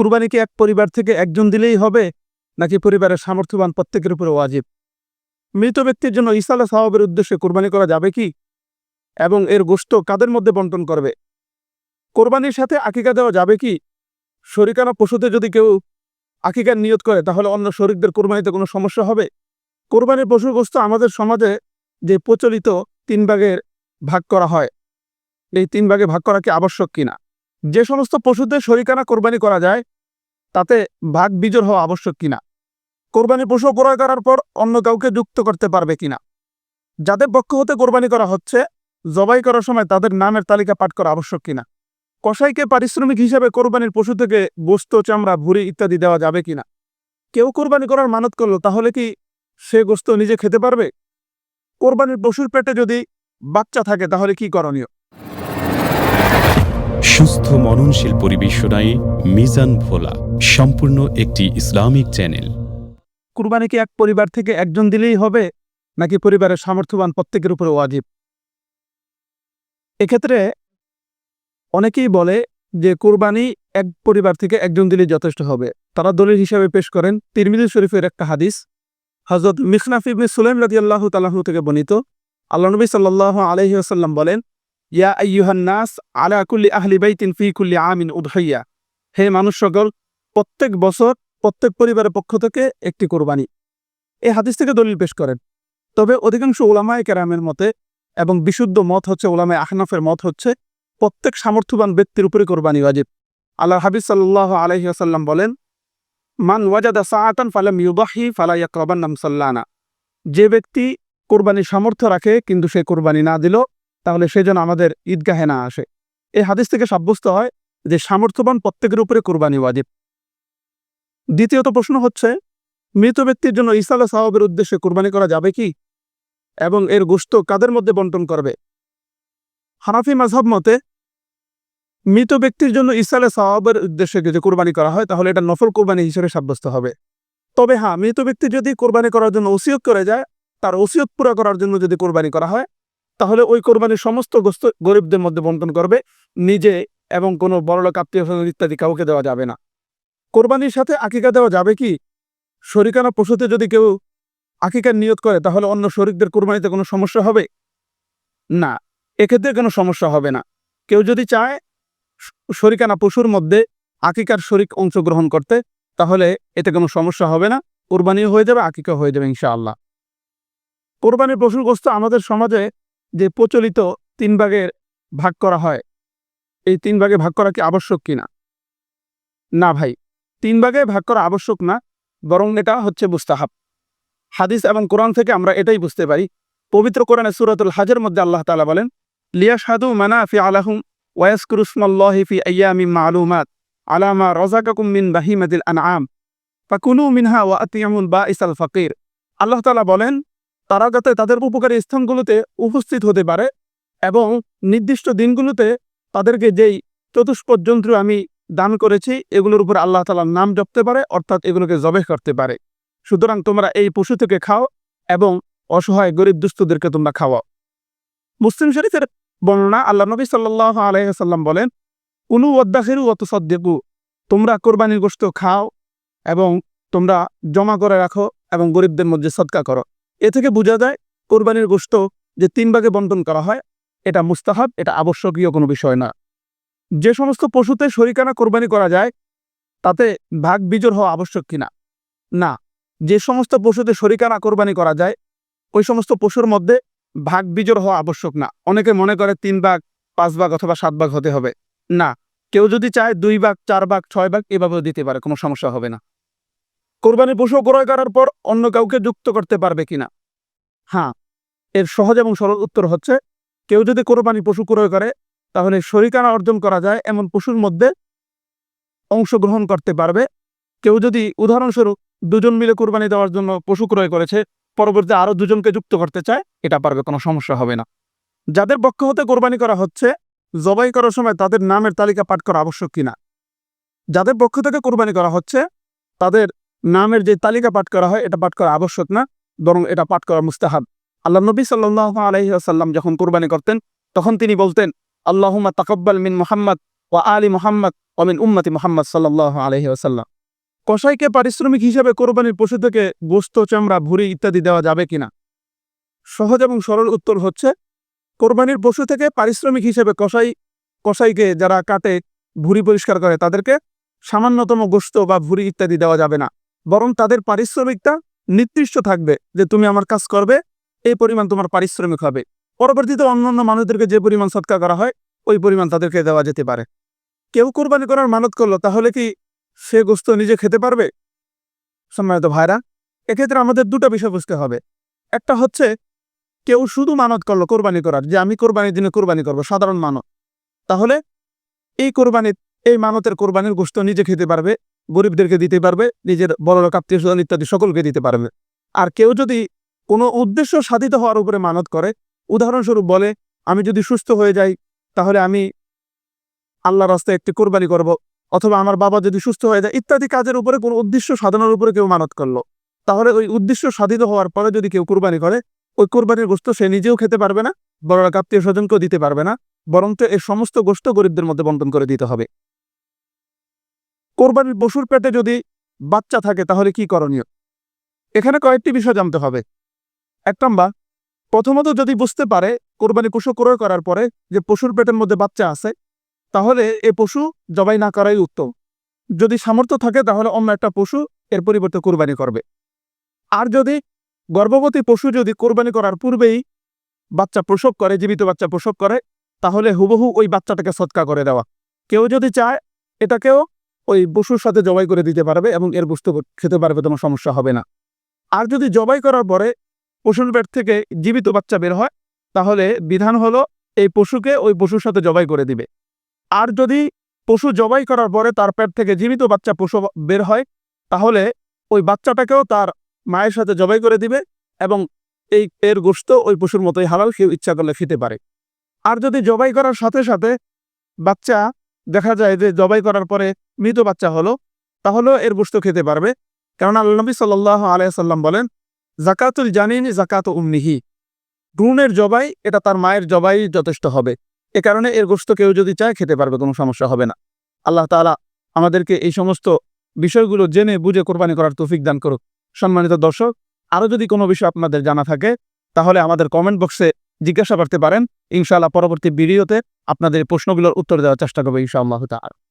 কুরবানি কি এক পরিবার থেকে একজন দিলেই হবে, নাকি পরিবারের সামর্থ্যবান প্রত্যেকের উপরে ওয়াজিব? মৃত ব্যক্তির জন্য ইসালা সাহাবের উদ্দেশ্যে কোরবানি করা যাবে কি? এবং এর গোশত কাদের মধ্যে বন্টন করবে? কোরবানির সাথে আকিকা দেওয়া যাবে কি? শরিকানা পশুতে যদি কেউ আকিকার নিয়ত করে, তাহলে অন্য শরিকদের কোরবানিতে কোনো সমস্যা হবে? কোরবানির পশুর গোস্ত আমাদের সমাজে যে প্রচলিত তিন ভাগের ভাগ করা হয়, এই তিন ভাগে ভাগ করা কি আবশ্যক কিনা? যে সমস্ত পশুদের শরিকানা কোরবানি করা যায়, তাতে ভাগ বিজোর হওয়া আবশ্যক কিনা? কোরবানি পশু ক্রয় করার পর অন্য কাউকে যুক্ত করতে পারবে কিনা? যাদের পক্ষ হতে কোরবানি করা হচ্ছে, জবাই করার সময় তাদের নামের তালিকা পাঠ করা আবশ্যক কিনা? কসাইকে পারিশ্রমিক হিসেবে কোরবানির পশু থেকে গোস্ত চামড়া, ভুড়ি ইত্যাদি দেওয়া যাবে কিনা? কেউ কোরবানি করার মানত করল, তাহলে কি সে গোস্ত নিজে খেতে পারবে? কোরবানির পশুর পেটে যদি বাচ্চা থাকে, তাহলে কি করণীয়? সুস্থ মননশীল পরিবেশনায় মিজান ভোলা, সম্পূর্ণ একটি ইসলামিক চ্যানেল। কুরবানি কি এক পরিবার থেকে একজন দিলেই হবে, নাকি পরিবারের সামর্থ্যবান প্রত্যেকের উপরে ওয়াজিব? এক্ষেত্রে অনেকেই বলে যে কুরবানি এক পরিবার থেকে একজন দিলেই যথেষ্ট হবে। তারা দলিল হিসাবে পেশ করেন, তিরমিজি শরীফের একটা হাদিস হজরত মিখনাফ ইবনে সুলাইম রাজি আল্লাহ তালাহু থেকে বর্ণিত। আল্লাহ নবী সাল্লাহ আলহি আসাল্লাম বলেন ইয়া আইয়ুহান নাস আলা আহলি বাইতিন ফি কুল্লি আমিন উদহাইয়া হে মানুষ সকল প্রত্যেক বছর প্রত্যেক পরিবারের পক্ষ থেকে একটি কোরবানি। এই হাদিস থেকে দলিল পেশ করেন। তবে অধিকাংশ ওলামায় কেরামের মতে এবং বিশুদ্ধ মত হচ্ছে ওলামায় আহনাফের মত হচ্ছে, প্রত্যেক সামর্থ্যবান ব্যক্তির উপরে কোরবানি ওয়াজিব। আল্লাহ হাবিজ সাল্লাহ আলহি আসাল্লাম বলেন, মান ওয়াজাদা সাআতান ফালাম ইউবাহি ফালা ইয়াকরাবান নাম সাল্লানা। যে ব্যক্তি কোরবানির সামর্থ্য রাখে, কিন্তু সে কোরবানি না দিল তাহলে সে যেন আমাদের ঈদগাহে না আসে। এই হাদিস থেকে সাব্যস্ত হয় যে সামর্থ্যবান প্রত্যেকের উপরে কোরবানি ওয়াজিব। দ্বিতীয়ত প্রশ্ন হচ্ছে, মৃত ব্যক্তির জন্য ইসালা সাহাবের উদ্দেশ্যে কোরবানি করা যাবে কি? এবং এর গোস্ত কাদের মধ্যে বন্টন করবে? হানাফি মাঝহব মতে, মৃত ব্যক্তির জন্য ইসালে সাহাবের উদ্দেশ্যে যদি কোরবানি করা হয়, তাহলে এটা নফল কোরবানি হিসেবে সাব্যস্ত হবে। তবে হ্যাঁ মৃত ব্যক্তি যদি কোরবানি করার জন্য ওসিয়ত করে যায়, তার ওসিয়ত পুরা করার জন্য যদি কোরবানি করা হয় তাহলে ওই কোরবানির সমস্ত গোস্ত গরিবদের মধ্যে বন্টন করবে, নিজে এবং কোনো বড়লোক আত্মীয় স্বজন ইত্যাদি কাউকে দেওয়া যাবে না। কোরবানির সাথে আকিকা দেওয়া যাবে কি? শরিকানা পশুতে যদি কেউ আকিকার নিয়ত করে, তাহলে অন্য শরিকদের কোরবানিতে কোনো সমস্যা হবে? না, এক্ষেত্রে কোনো সমস্যা হবে না। কেউ যদি চায় শরিকানা পশুর মধ্যে আকিকার শরিক অংশগ্রহণ করতে, তাহলে এতে কোনো সমস্যা হবে না। কোরবানিও হয়ে যাবে আকিকা হয়ে যাবে ইনশাআল্লাহ। কোরবানির পশুর গোস্ত আমাদের সমাজে যে প্রচলিত তিন ভাগের ভাগ করা হয়, এই তিন ভাগে ভাগ করা কি আবশ্যক কিনা? না ভাই, তিন ভাগে ভাগ করা আবশ্যক না, বরং এটা হচ্ছে মুস্তাহাব। হাদিস এবং কোরআন থেকে আমরা এটাই বুঝতে পারি। পবিত্র কোরআনে সুরাতুল হাজের মধ্যে আল্লাহ তাআলা বলেন মানা ফি আলাহুম ওয়াসকুরুসমাল্লাহি ফি আইয়ামি মালুমাত আলামা রাযাকাকুম মিন বাহিমাতিল আনআম। ফাকুলু মিনহা ওয়া আতিয়ামুল বাইসাল ফাকির। আল্লাহ তাআলা বলেন তারা যাতে তাদের উপকারী স্থানগুলোতে উপস্থিত হতে পারে এবং নির্দিষ্ট দিনগুলোতে তাদেরকে যেই চতুষ্পদ যন্ত্র আমি দান করেছি, এগুলোর উপর আল্লাহ তালার নাম জপতে পারে, অর্থাৎ এগুলোকে জবে করতে পারে। সুতরাং তোমরা এই পশু থেকে খাও এবং অসহায় গরিব দুস্থদেরকে তোমরা খাওয়াও। মুসলিম শরীফের বর্ণনা আল্লাহ নবী সাল্লাহ আলহাম বলেন উনু ওদ্দাখিরু অত সদ্দেকু তোমরা কোরবানির গোস্ত খাও এবং তোমরা জমা করে রাখো এবং গরিবদের মধ্যে সৎকা করো। এ থেকে বোঝা যায় কোরবানির গোস্ত যে তিন ভাগে বন্টন করা হয়। এটা মুস্তাহাব, এটা আবশ্যকীয় কোনো বিষয় না। যে সমস্ত পশুতে শরিকানা কোরবানি করা যায়, তাতে ভাগ বিজোর হওয়া আবশ্যক কিনা? না। যে সমস্ত পশুতে শরিকানা কোরবানি করা যায়, ওই সমস্ত পশুর মধ্যে ভাগ বিজোর হওয়া আবশ্যক না। অনেকে মনে করে তিন ভাগ, পাঁচ ভাগ অথবা সাত ভাগ হতে হবে। না। কেউ যদি চায় দুই ভাগ, চার ভাগ, ছয় ভাগ, এভাবেও দিতে পারে, কোনো সমস্যা হবে না। কোরবানি পশু ক্রয় করার পর অন্য কাউকে যুক্ত করতে পারবে কিনা? হ্যাঁ এর সহজ এবং সরল উত্তর হচ্ছে, কেউ যদি কোরবানি পশু ক্রয় করে, তাহলে শরিকানা অর্জন করা যায় এমন পশুর মধ্যে অংশগ্রহণ করতে পারবে। কেউ যদি উদাহরণস্বরূপ দুজন মিলে কোরবানি দেওয়ার জন্য পশু ক্রয় করেছে পরবর্তী আরও দুজনকে যুক্ত করতে চায়, এটা পারবে, কোনো সমস্যা হবে না। যাদের পক্ষ হতে কোরবানি করা হচ্ছে, জবাই করার সময় তাদের নামের তালিকা পাঠ করা আবশ্যক কিনা? যাদের পক্ষ থেকে কোরবানি করা হচ্ছে, তাদের নামের যে তালিকা পাঠ করা হয়, এটা পাঠ করা আবশ্যক না, বরং এটা পাঠ করা মুস্তাহাব। আল্লাহ নবী সাল্লাহ আলহিহাসাল্লাম যখন কোরবানি করতেন, তখন তিনি বলতেন, আল্লাহুম্মা তাকব্বাল মিন মোহাম্মদ ওয়া আলী মুহাম্মদ অমিন উম্মতি মোহাম্মদ সাল্লাহ আলহি আসাল্লাম কসাইকে পারিশ্রমিক হিসেবে কোরবানির পশু থেকে গোস্ত, চামড়া, ভুঁড়ি ইত্যাদি দেওয়া যাবে কিনা? সহজ এবং সরল উত্তর হচ্ছে, কোরবানির পশু থেকে পারিশ্রমিক হিসেবে কসাই, কসাইকে যারা কাটে, ভুঁড়ি পরিষ্কার করে, তাদেরকে সামান্যতম গোস্ত বা ভুঁড়ি ইত্যাদি দেওয়া যাবে না। বরং তাদের পারিশ্রমিকটা নির্দিষ্ট থাকবে যে তুমি আমার কাজ করবে, এই পরিমাণ তোমার পারিশ্রমিক হবে। পরবর্তীতে অন্যান্য মানুষদেরকে যে পরিমাণ সৎকার করা হয়, ওই পরিমাণ তাদেরকে দেওয়া যেতে পারে। কেউ কোরবানি করার মানত করল, তাহলে কি সে গোস্ত নিজে খেতে পারবে? সম্মানিত ভাইরা, এক্ষেত্রে আমাদের দুটো বিষয় বুঝতে হবে। একটা হচ্ছে, কেউ শুধু মানত করল কোরবানি করার, যে আমি কোরবানির দিনে কোরবানি করব, সাধারণ মানত। তাহলে এই কোরবানির, এই মানতের কোরবানির গোস্ত নিজে খেতে পারবে গরিবদেরকে দিতে পারবে, নিজের বড় লোক আত্মীয় স্বজন ইত্যাদি সকলকে দিতে পারবে। আর কেউ যদি কোনো উদ্দেশ্য সাধিত হওয়ার উপরে মানত করে, উদাহরণস্বরূপ বলে, আমি যদি সুস্থ হয়ে যাই, তাহলে আমি আল্লাহ রাস্তায় একটি কোরবানি করব, অথবা আমার বাবা যদি সুস্থ হয়ে যায়, ইত্যাদি কাজের উপরে কোনো উদ্দেশ্য সাধনার উপরে কেউ মানত করল। তাহলে ওই উদ্দেশ্য সাধিত হওয়ার পরে যদি কেউ কোরবানি করে, ওই কোরবানির গোস্ত সে নিজেও খেতে পারবে না বড় আত্মীয় স্বজনকেও দিতে পারবে না বরং তো এই সমস্ত গোস্ত গরিবদের মধ্যে বন্টন করে দিতে হবে। কোরবানির পশুর পেটে যদি বাচ্চা থাকে, তাহলে কি করণীয়? এখানে কয়েকটি বিষয় জানতে হবে। এক নম্বর, প্রথমত যদি বুঝতে পারে কোরবানি পশু ক্রয় করার পরে যে পশুর পেটের মধ্যে বাচ্চা আছে, তাহলে এ পশু জবাই না করাই উত্তম। যদি সামর্থ্য থাকে, তাহলে অন্য একটা পশু এর পরিবর্তে কোরবানি করবে। আর যদি গর্ভবতী পশু যদি কোরবানি করার পূর্বেই বাচ্চা প্রসব করে, জীবিত বাচ্চা প্রসব করে, তাহলে হুবহু ওই বাচ্চাটাকে সৎকা করে দেওয়া। কেউ যদি চায়, এটাকেও ওই পশুর সাথে জবাই করে দিতে পারবে এবং এর বস্তু খেতে পারবে, তোমার সমস্যা হবে না। আর যদি জবাই করার পরে পশুর পেট থেকে জীবিত বাচ্চা বের হয়, তাহলে বিধান হলো এই পশুকে ওই পশুর সাথে জবাই করে দিবে। আর যদি পশু জবাই করার পরে তার পেট থেকে জীবিত বাচ্চা পশু বের হয়, তাহলে ওই বাচ্চাটাকেও তার মায়ের সাথে জবাই করে দিবে এবং এই এর গোস্ত ওই পশুর মতোই হালাল, কেউ ইচ্ছা করলে খেতে পারে। আর যদি জবাই করার সাথে সাথে বাচ্চা দেখা যায় যে জবাই করার পরে মৃত বাচ্চা হলো, তাহলেও এর গোস্ত খেতে পারবে। কারণ আল্লাহ নবী সাল্লাহ আলাইসাল্লাম বলেন, জাকাতুল জানিন, জাকাত উমনিহি ভ্রূণের জবাই, এটা তার মায়ের জবাই যথেষ্ট হবে। এ কারণে এর গোস্ত কেউ যদি চায়, খেতে পারবে, কোনো সমস্যা হবে না। আল্লাহ তাআলা আমাদেরকে এই সমস্ত বিষয়গুলো জেনে বুঝে কোরবানি করার তৌফিক দান করুক। সম্মানিত দর্শক, আরও যদি কোনো বিষয় আপনাদের জানা থাকে, তাহলে আমাদের কমেন্ট বক্সে জিজ্ঞাসা করতে পারেন। ইনশাআল্লাহ পরবর্তী ভিডিওতে আপনাদের প্রশ্নগুলোর উত্তর দেওয়ার চেষ্টা করব ইনশাআল্লাহ তাআলা।